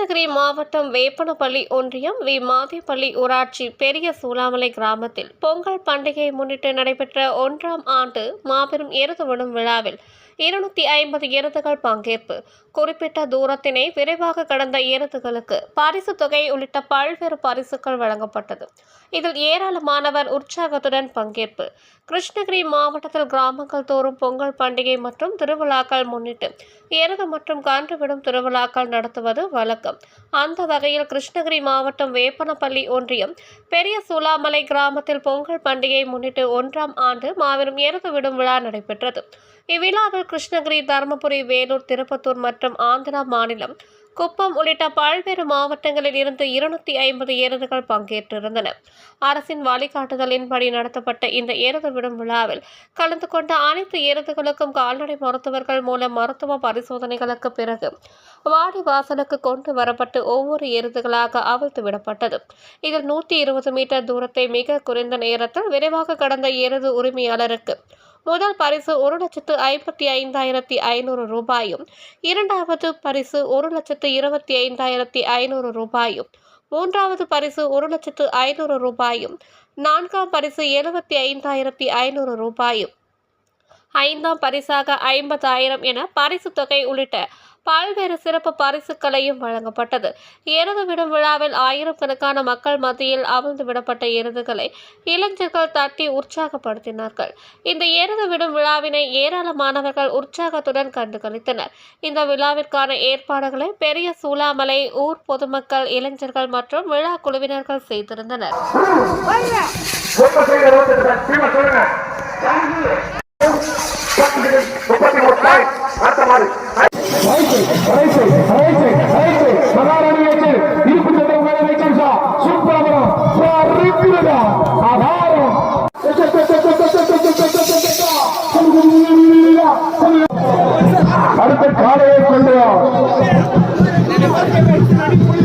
கிருஷ்ணகிரி மாவட்டம் வேப்பனப்பள்ளி ஒன்றியம் வி. மாதேப்பள்ளி ஊராட்சி பெரிய சூலாமலை கிராமத்தில் பொங்கல் பண்டிகையை முன்னிட்டு நடைபெற்ற ஒன்றாம் ஆண்டு மாபெரும் எருது விடும் விழாவில் இருநூத்தி ஐம்பது எருதுகள் பங்கேற்பு. குறிப்பிட்ட தூரத்தினை விரைவாக கடந்த எருதுகளுக்கு பரிசு தொகை உள்ளிட்ட பல்வேறு பரிசுகள் வழங்கப்பட்டது. இதில் ஏராளமானவர் உற்சாகத்துடன் பங்கேற்பு. கிருஷ்ணகிரி மாவட்டத்தில் கிராமங்கள் தோறும் பொங்கல் பண்டிகை மற்றும் திருவிழாக்கள் முன்னிட்டு எருது மற்றும் கன்று விடும் திருவிழாக்கள் நடத்துவது வழக்கம். அந்த வகையில் கிருஷ்ணகிரி மாவட்டம் வேப்பனப்பள்ளி ஒன்றியம் பெரிய சூலாமலை கிராமத்தில் பொங்கல் பண்டிகையை முன்னிட்டு ஒன்றாம் ஆண்டு மாபெரும் எருது விடும் விழா நடைபெற்றது. இவ்விழாவில் கிருஷ்ணகிரி தருமபுரி வேலூர் திருப்பத்தூர் மற்றும் ஆந்திரா மாநிலம் குப்பம் உள்ளிட்ட பல்வேறு மாவட்டங்களில் இருந்து இருநூத்தி ஐம்பது எருதுகள் பங்கேற்றிருந்தன அரசின் வழிகாட்டுதலின்படி நடத்தப்பட்ட இந்த எருது விடும் விழாவில் கலந்து கொண்ட அனைத்து எருதுகளுக்கும் கால்நடை மருத்துவர்கள் மூலம் மருத்துவ பரிசோதனைகளுக்கு பிறகு வாடி வாசலுக்கு கொண்டு வரப்பட்டு ஒவ்வொரு எருதுகளாக அவிழ்த்து விடப்பட்டது. இதில் நூற்றி இருபது மீட்டர் தூரத்தை மிக குறைந்த நேரத்தில் விரைவாக கடந்த எருது உரிமையாளருக்கு முதல் பரிசு ஒரு லட்சத்து ஐம்பத்தி ஐந்தாயிரத்தி ஐநூறு ரூபாயும் இரண்டாவது பரிசு ஒரு லட்சத்து இருபத்தி ஐந்தாயிரத்தி ஐநூறு ரூபாயும் மூன்றாவது பரிசு ஒரு லட்சத்து ஐநூறு ரூபாயும் நான்காம் பரிசு எழுபத்தி ஐந்தாயிரத்தி ஐநூறு ரூபாயும் ஐந்தாம் பரிசாக ஐம்பதாயிரம் என பரிசு தொகை உள்ளிட்ட பல்வேறு சிறப்பு பரிசுகளையும் வழங்கப்பட்டது. எருது விடும் விழாவில் ஆயிரக்கணக்கான மக்கள் மத்தியில் அவிழ்ந்து விடப்பட்ட எருதுகளை இளைஞர்கள் தட்டி உற்சாகப்படுத்தினார்கள். இந்த எருது விடும் விழாவினை ஏராளமானவர்கள் உற்சாகத்துடன் கண்டுகளித்தனர். இந்த விழாவிற்கான ஏற்பாடுகளை பெரிய சூழாமலை ஊர் பொதுமக்கள் இளைஞர்கள் மற்றும் விழா குழுவினர்கள் செய்திருந்தனர். হয়েছে